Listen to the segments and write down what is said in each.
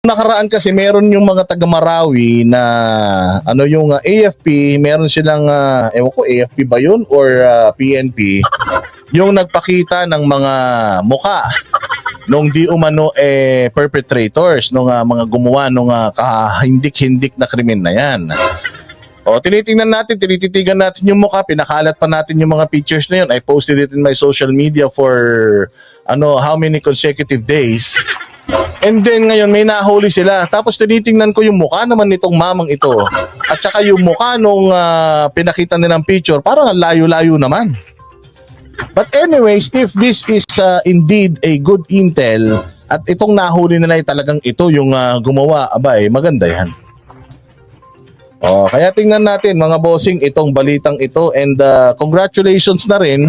nakaraan kasi meron yung mga taga Marawi na ano yung uh, AFP, meron silang uh, ewan ko AFP ba yun or uh, PNP yung nagpakita ng mga muka nung di umano eh perpetrators nung uh, mga gumawa nung uh, kahindik-hindik na krimen na yan. O tinitingnan natin, tinititigan natin yung mukha, pinakalat pa natin yung mga pictures na yun. I posted it in my social media for ano how many consecutive days. And then ngayon may nahuli sila. Tapos tinitingnan ko yung mukha naman nitong mamang ito. At saka yung mukha nung ah, pinakita nilang picture, parang ang layo-layo naman. But anyways, if this is ah, indeed a good intel at itong nahuli nila ay talagang ito yung ah, gumawa, aba eh, maganda yan. Oh, kaya tingnan natin mga bossing itong balitang ito and ah, congratulations na rin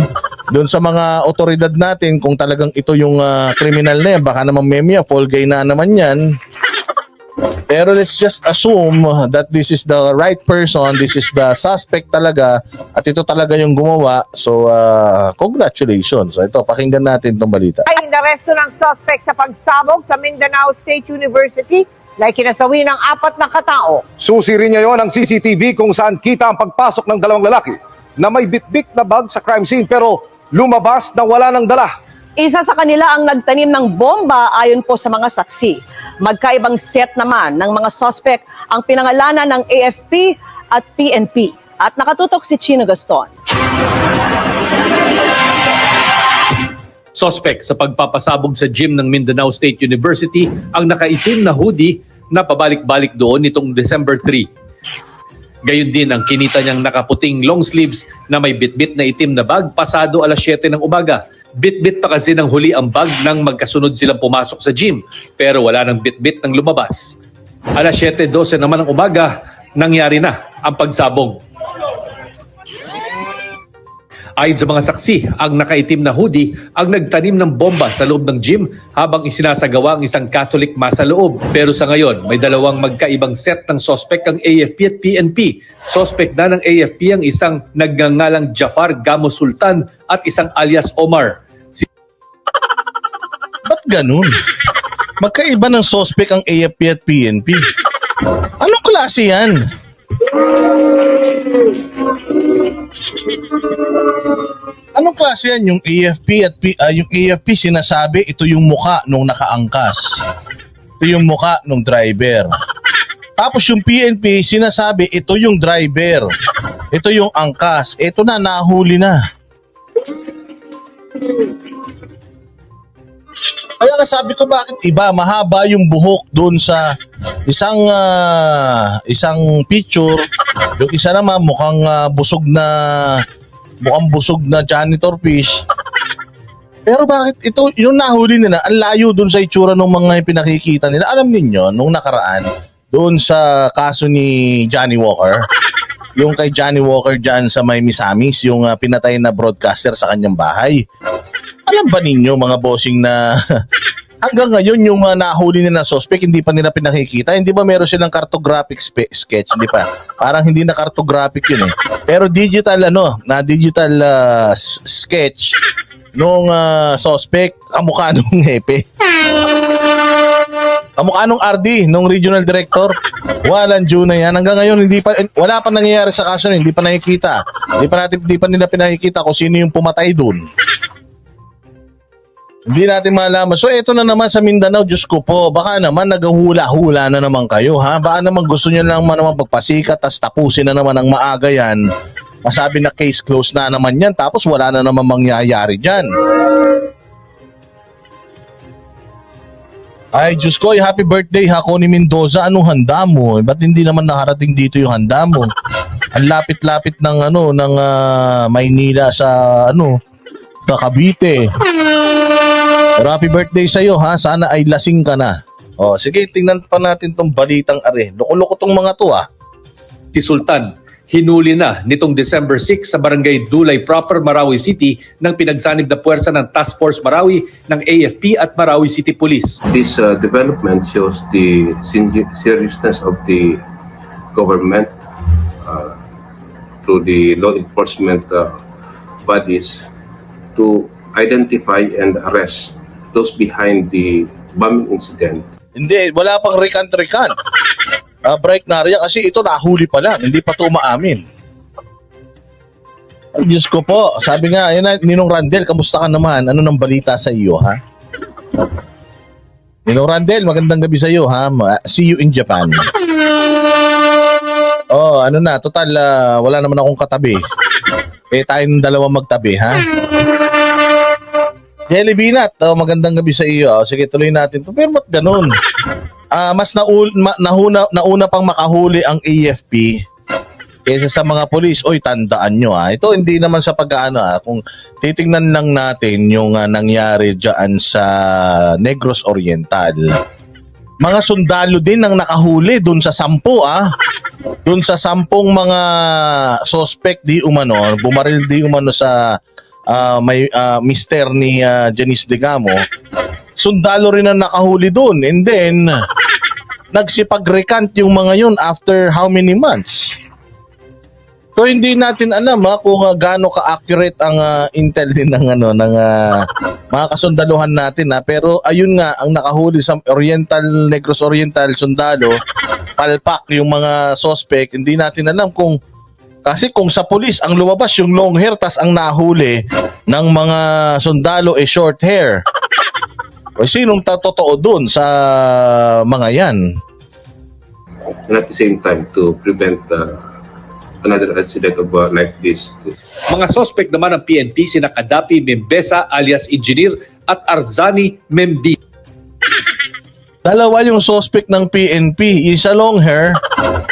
doon sa mga otoridad natin kung talagang ito yung ah, criminal na yan. Baka naman memya, fall guy na naman yan. Pero let's just assume that this is the right person, this is the suspect talaga at ito talaga yung gumawa. So ah, congratulations. So ito, pakinggan natin itong balita. ay inaresto ng suspect sa pagsabog sa Mindanao State University na kinasawi ng apat na katao. Susi rin niya yon ang CCTV kung saan kita ang pagpasok ng dalawang lalaki na may bitbit na bag sa crime scene pero lumabas na wala ng dala. Isa sa kanila ang nagtanim ng bomba ayon po sa mga saksi. Magkaibang set naman ng mga suspect ang pinangalanan ng AFP at PNP. At nakatutok si Chino Gaston. Suspect sa pagpapasabog sa gym ng Mindanao State University ang nakaitim na hoodie na pabalik-balik doon nitong December 3. Gayon din ang kinita niyang nakaputing long sleeves na may bitbit na itim na bag pasado alas 7 ng umaga. Bitbit pa kasi ng huli ang bag nang magkasunod silang pumasok sa gym pero wala nang bitbit ng lumabas. Alas 7.12 naman ng umaga, nangyari na ang pagsabog. Ayon sa mga saksi, ang nakaitim na hoodie ang nagtanim ng bomba sa loob ng gym habang isinasagawa ang isang Catholic mass sa loob. Pero sa ngayon, may dalawang magkaibang set ng sospek ang AFP at PNP. Sospek na ng AFP ang isang nagngangalang Jafar Gamo Sultan at isang alias Omar. Si Ba't ganun? Magkaiba ng suspect ang AFP at PNP. Anong klase yan? Anong klase yan? Yung AFP at P, ah, yung AFP sinasabi ito yung muka nung nakaangkas. Ito yung muka nung driver. Tapos yung PNP sinasabi ito yung driver. Ito yung angkas. Ito na nahuli na. Kaya nga sabi ko bakit iba mahaba yung buhok doon sa isang ah, isang picture yung isa naman mukhang ah, busog na mukhang busog na janitor fish. Pero bakit ito yung nahuli nila ang layo doon sa itsura ng mga pinakikita nila. Alam ninyo nung nakaraan doon sa kaso ni Johnny Walker yung kay Johnny Walker dyan sa may Misamis yung ah, pinatay na broadcaster sa kanyang bahay. Alam ba ninyo mga bossing na hanggang ngayon yung mga nahuli nila suspect hindi pa nila pinakikita. Hindi ba meron silang cartographic sketch? Hindi pa. Parang hindi na cartographic yun eh. Pero digital ano na digital s- sketch nung ah, suspect kamukha nung hepe. Kamukha nung RD nung regional director. Walang June na yan. Hanggang ngayon hindi pa wala pa nangyayari sa kaso na hindi pa nakikita. Hindi pa natin hindi pa nila pinakikita kung sino yung pumatay dun hindi natin malaman. So eto na naman sa Mindanao, Diyos ko po, baka naman naghahula-hula na naman kayo ha. Baka naman gusto nyo lang naman pagpasikat tas tapusin na naman ang maaga yan. Masabi na case closed na naman yan tapos wala na naman mangyayari dyan. Ay, Diyos ko, happy birthday ha, ni Mendoza. Anong handa mo? Ba't hindi naman nakarating dito yung handa mo? Ang lapit-lapit ng ano ng ah, Maynila sa ano sa Cavite. Pero happy birthday sa iyo ha. Sana ay lasing ka na. Oh, sige, tingnan pa natin tong balitang are. Loko-loko tong mga to ah. si Sultan hinuli na nitong December 6 sa barangay Dulay proper Marawi City ng pinagsanib na puwersa ng Task Force Marawi ng AFP at Marawi City Police. This uh, development shows the seriousness of the government uh, through the law enforcement uh, bodies to identify and arrest those behind the bombing incident Hindi, wala pang recant-recant. Uh, break na rin kasi ito nahuli pa lang, hindi pa ito umaamin. Ay, Diyos ko po, sabi nga, yun na, Ninong Randel, kamusta ka naman? Ano nang balita sa iyo, ha? Ninong Randel, magandang gabi sa iyo, ha? See you in Japan. Oh, ano na, total, ah, wala naman akong katabi. Eh, tayong dalawa magtabi, ha? Jelly Binat, oh, magandang gabi sa iyo. Oh, sige, tuloy natin. to. Pero ba't ganun? Ah, mas naul, ma, nahuna, nauna pang makahuli ang AFP kaysa sa mga polis. Oy, tandaan nyo ah. Ito hindi naman sa pag-ano ah. Kung titingnan lang natin yung ah, nangyari dyan sa Negros Oriental. Mga sundalo din ang nakahuli dun sa sampu ah. Dun sa sampung mga suspect di umano, bumaril di umano sa ah, may ah, mister ni ah, Janice Degamo. Sundalo rin ang nakahuli dun. And then, nagsipag-recant yung mga yun after how many months? So hindi natin alam ha, kung uh, gaano ka-accurate ang ah, intel din ng ano ng ah, mga kasundaluhan natin ha. Pero ayun nga ang nakahuli sa Oriental Negros Oriental sundalo, palpak yung mga suspect. Hindi natin alam kung kasi kung sa pulis ang lumabas yung long hair tas ang nahuli ng mga sundalo eh short hair. O sinong ta- totoo dun sa mga yan? and at the same time to prevent uh, another incident of uh, like this. Mga suspect naman ng PNP sina Kadapi Membesa alias Engineer at Arzani Membi. Dalawa yung suspect ng PNP, isa long hair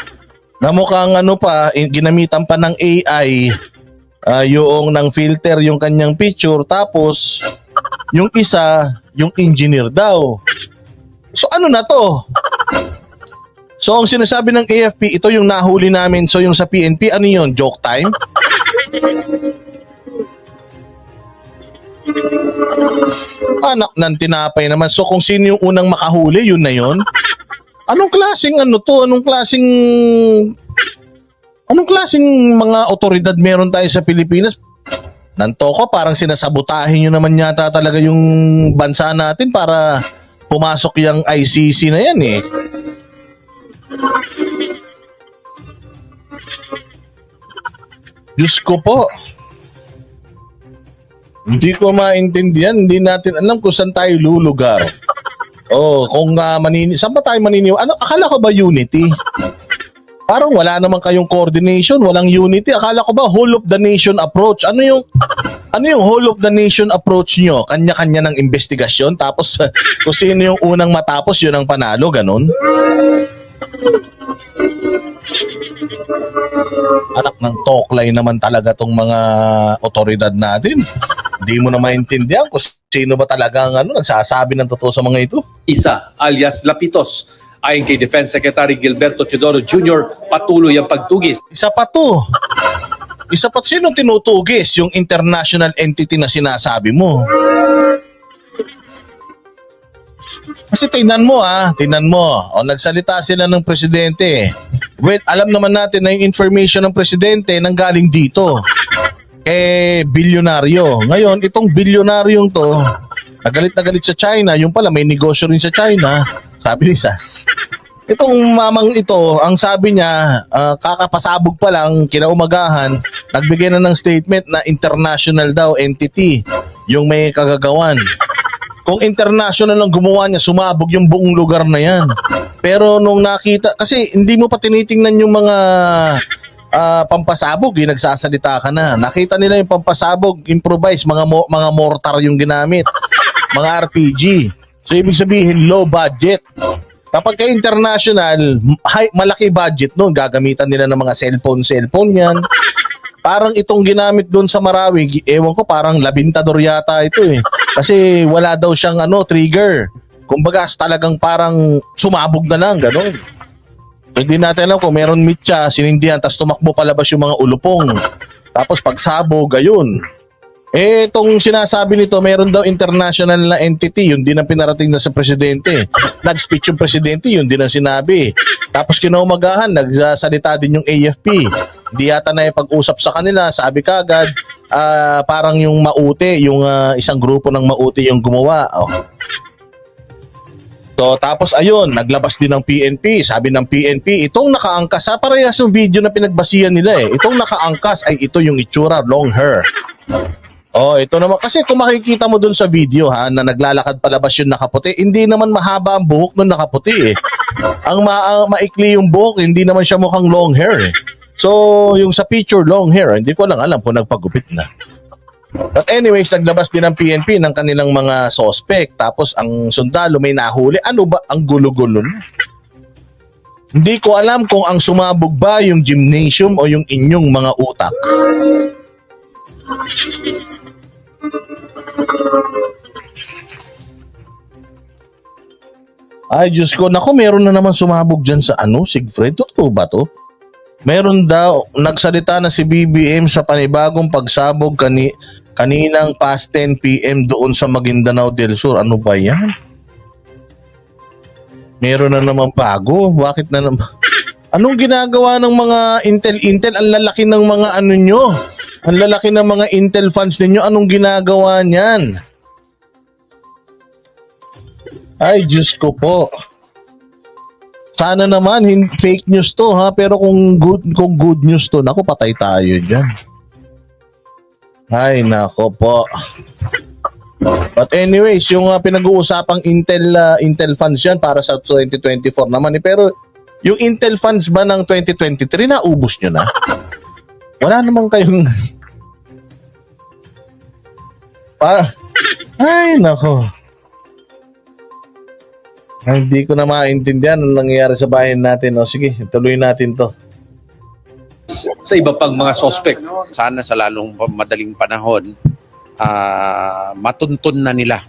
na mukhang ano pa, in- ginamitan pa ng AI ah, yung ng filter yung kanyang picture tapos yung isa, yung engineer daw. So ano na to? So ang sinasabi ng AFP, ito yung nahuli namin. So yung sa PNP, ano yun? Joke time? Anak ng tinapay naman. So kung sino yung unang makahuli, yun na yun. Anong klaseng ano to? Anong klaseng Anong klaseng mga otoridad meron tayo sa Pilipinas? Nantoko, parang sinasabutahin nyo naman yata talaga yung bansa natin para pumasok yung ICC na yan eh. Diyos ko po. Hindi ko maintindihan. Hindi natin alam kung saan tayo lulugar. Oh, kung uh, manini, saan ba tayo maniniw? Ano, akala ko ba unity? Parang wala naman kayong coordination, walang unity. Akala ko ba whole of the nation approach? Ano yung ano yung whole of the nation approach nyo? Kanya-kanya ng investigasyon tapos kung sino yung unang matapos yun ang panalo, ganun? Anak ng toklay naman talaga tong mga otoridad natin. Hindi mo na maintindihan kung sino ba talaga ang ano, nagsasabi ng totoo sa mga ito. Isa alias Lapitos. Ayon kay Defense Secretary Gilberto Teodoro Jr., patuloy ang pagtugis Isa pa to. Isa pa sino tinutugis yung international entity na sinasabi mo? Kasi tingnan mo ah, tingnan mo. O nagsalita sila ng presidente. Well, alam naman natin na yung information ng presidente nanggaling dito. Eh, bilyonaryo. Ngayon, itong bilyonaryong to, nagalit na galit sa China, yung pala may negosyo rin sa China, sabi ni Sas. Itong mamang ito, ang sabi niya, ah, kakapasabog pa lang, kinaumagahan, nagbigay na ng statement na international daw entity yung may kagagawan. Kung international ang gumawa niya, sumabog yung buong lugar na yan. Pero nung nakita, kasi hindi mo pa tinitingnan yung mga ah, pampasabog, eh, nagsasalita ka na. Nakita nila yung pampasabog, improvise, mga, mo- mga mortar yung ginamit. Mga RPG. So ibig sabihin, low budget. Kapag ka international, high, malaki budget noon, gagamitan nila ng mga cellphone, cellphone yan. Parang itong ginamit doon sa Marawi, ewan ko, parang labintador yata ito eh. Kasi wala daw siyang ano, trigger. Kumbaga talagang parang sumabog na lang, gano'n. Hindi natin alam kung meron meet siya, sinindihan, tapos tumakbo palabas yung mga ulupong. Tapos pagsabog, ayun. Eh, itong sinasabi nito, meron daw international na entity, yun din ang pinarating na sa presidente. Nag-speech yung presidente, yun din ang sinabi. Tapos kinaumagahan, nagsasalita din yung AFP. Hindi yata na pag-usap sa kanila, sabi kagad, ah, parang yung mauti, yung ah, isang grupo ng mauti yung gumawa. Oh. So tapos ayun, naglabas din ng PNP. Sabi ng PNP, itong nakaangkas, sa parehas yung video na pinagbasihan nila eh. Itong nakaangkas ay ito yung itsura, long hair. Oh, ito naman. Kasi kung makikita mo dun sa video ha, na naglalakad palabas yung nakaputi, hindi naman mahaba ang buhok nung nakaputi eh. Ang ma ang maikli yung buhok, hindi naman siya mukhang long hair eh. So, yung sa picture long hair, hindi ko lang alam kung nagpagupit na. But anyways, naglabas din ng PNP ng kanilang mga suspect. Tapos ang sundalo may nahuli. Ano ba ang gulo-gulo na? Hindi ko alam kung ang sumabog ba yung gymnasium o yung inyong mga utak. Ay, Diyos ko. Naku, meron na naman sumabog dyan sa ano, Sigfred. Totoo ba to? Meron daw, nagsalita na si BBM sa panibagong pagsabog kani, kaninang past 10 p.m. doon sa Maguindanao del Sur. Ano ba yan? Meron na naman bago. Bakit na naman? Anong ginagawa ng mga Intel-Intel? Ang lalaki ng mga ano nyo. Ang lalaki ng mga Intel fans ninyo. Anong ginagawa niyan? Ay, Diyos ko po. Sana naman hin- fake news to ha, pero kung good kung good news to, nako patay tayo diyan. Ay, nako po. But anyways, yung uh, pinag-uusapang Intel uh, Intel funds yan para sa 2024 naman eh. Pero yung Intel funds ba ng 2023 na ubos nyo na? Wala naman kayong Ah, ay, nako. Ay, hindi ko na maintindihan ang nangyayari sa bayan natin. O sige, tuloy natin to. Sa iba pang mga suspect. sana sa lalong madaling panahon ah, matuntun na nila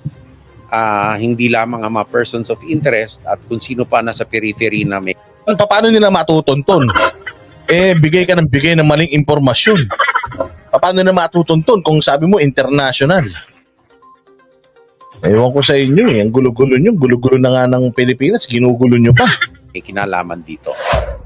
ah, hindi lamang ang mga persons of interest at kung sino pa nasa periphery na may Pa- Paano nila matutuntun? Eh, bigay ka ng bigay ng maling impormasyon. Pa- Paano na matutuntun kung sabi mo international? Ewan ko sa inyo eh. Ang gulo-gulo nyo. Gulo-gulo na nga ng Pilipinas. Ginugulo nyo pa. may kinalaman dito.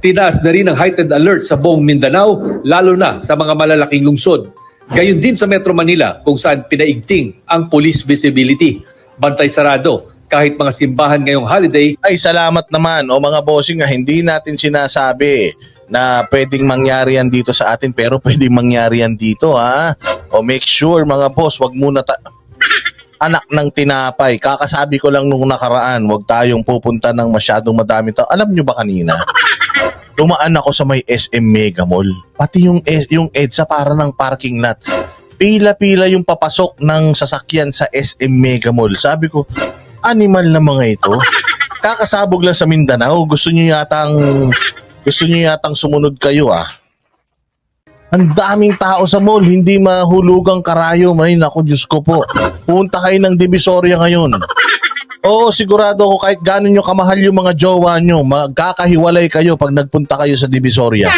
Tinaas na rin ang heightened alert sa buong Mindanao, lalo na sa mga malalaking lungsod. Gayon din sa Metro Manila kung saan pinaigting ang police visibility. Bantay sarado kahit mga simbahan ngayong holiday Ay, salamat naman. O mga bossing nga, hindi natin sinasabi na pwedeng mangyari yan dito sa atin pero pwedeng mangyari yan dito ha. O make sure mga boss, wag muna ta- anak ng tinapay. Kakasabi ko lang nung nakaraan, wag tayong pupunta ng masyadong madami tao. Alam nyo ba kanina? Dumaan ako sa may SM Mega Mall. Pati yung, E- yung EDSA para ng parking lot. Pila-pila yung papasok ng sasakyan sa SM Mega Mall. Sabi ko, animal na mga ito. Kakasabog lang sa Mindanao. Gusto nyo yatang gusto nyo yatang sumunod kayo ah. Ang daming tao sa mall, hindi mahulugang karayo. May nako, Diyos ko po. Punta kayo ng Divisoria ngayon. Oo, sigurado ako kahit gano'n nyo kamahal yung mga jowa nyo, magkakahiwalay kayo pag nagpunta kayo sa Divisoria.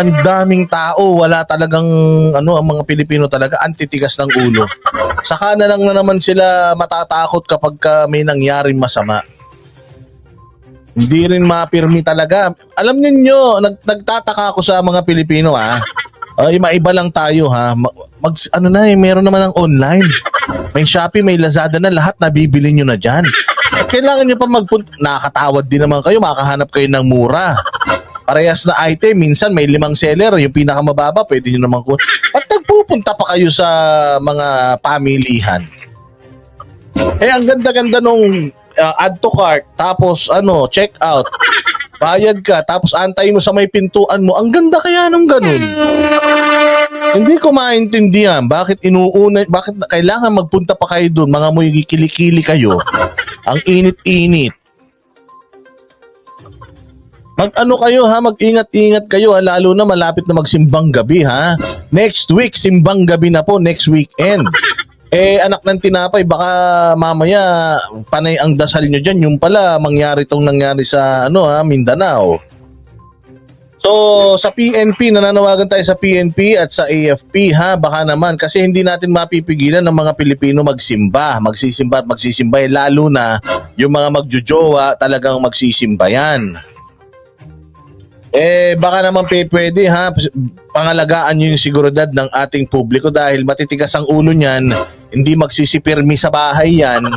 Ang daming tao, wala talagang ano ang mga Pilipino talaga antitigas ng ulo. Saka na lang na naman sila matatakot kapag ka may nangyaring masama. Hindi rin mapirmi talaga. Alam ninyo, nag, nagtataka ako sa mga Pilipino ha. Ay, maiba lang tayo ha. Ma- Mag, ano na eh, meron naman ang online. May Shopee, may Lazada na, lahat nabibili nyo na dyan. Eh, kailangan nyo pa magpunta. Nakakatawad din naman kayo, makahanap kayo ng mura. Parehas na item, minsan may limang seller, yung pinakamababa, pwede nyo naman kun. Ba't nagpupunta pa kayo sa mga pamilihan? Eh, ang ganda-ganda nung uh, add to cart, tapos ano, check out. Bayad ka, tapos antay mo sa may pintuan mo. Ang ganda kaya nung ganun. Hindi ko maintindihan bakit inuuna, bakit kailangan magpunta pa kayo doon, mga muy kilikili kayo. Ang init-init. Mag-ano kayo ha, mag-ingat-ingat kayo ha, lalo na malapit na magsimbang gabi ha. Next week, simbang gabi na po, next weekend. Eh, anak ng tinapay, baka mamaya panay ang dasal nyo dyan. Yung pala, mangyari tong nangyari sa ano ha, Mindanao. So, sa PNP, nananawagan tayo sa PNP at sa AFP ha, baka naman kasi hindi natin mapipigilan ng mga Pilipino magsimba, magsisimba at magsisimba eh, lalo na yung mga magjojowa talagang magsisimba yan. Eh, baka naman pwede ha, pangalagaan nyo yung seguridad ng ating publiko dahil matitigas ang ulo niyan, hindi magsisipirmi sa bahay yan,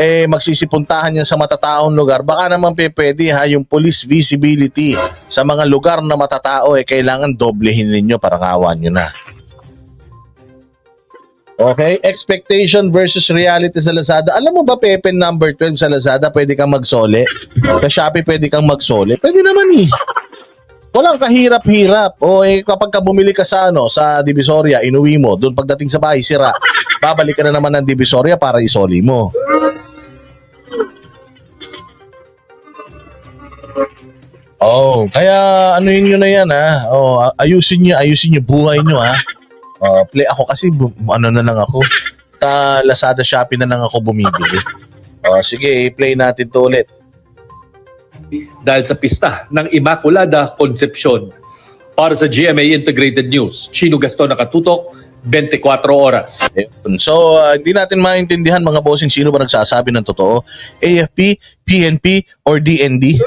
eh magsisipuntahan yan sa matataong lugar, baka naman pe pwede ha, yung police visibility sa mga lugar na matatao eh kailangan doblehin ninyo para kawan nyo na. Okay, expectation versus reality sa Lazada. Alam mo ba Pepe number 12 sa Lazada, pwede kang magsole? Sa Shopee pwede kang magsole? Pwede naman eh. Walang kahirap-hirap. O eh, kapag ka bumili ka sa, ano, sa Divisoria, inuwi mo, doon pagdating sa bahay, sira. Babalik ka na naman ng Divisoria para isoli mo. Oh, kaya ano yun na yan ha. Oh, ayusin niyo, ayusin niyo buhay niyo ha. Oh, play ako kasi ano na lang ako. Sa Lazada Shopee na lang ako bumibili. Oh, sige, play natin to ulit. Dahil sa pista ng Immaculada Concepcion. Para sa GMA Integrated News, Chino Gaston nakatutok, 24 oras. So, uh, hindi natin maintindihan mga bossing sino ba nagsasabi ng totoo. AFP, PNP, or DND?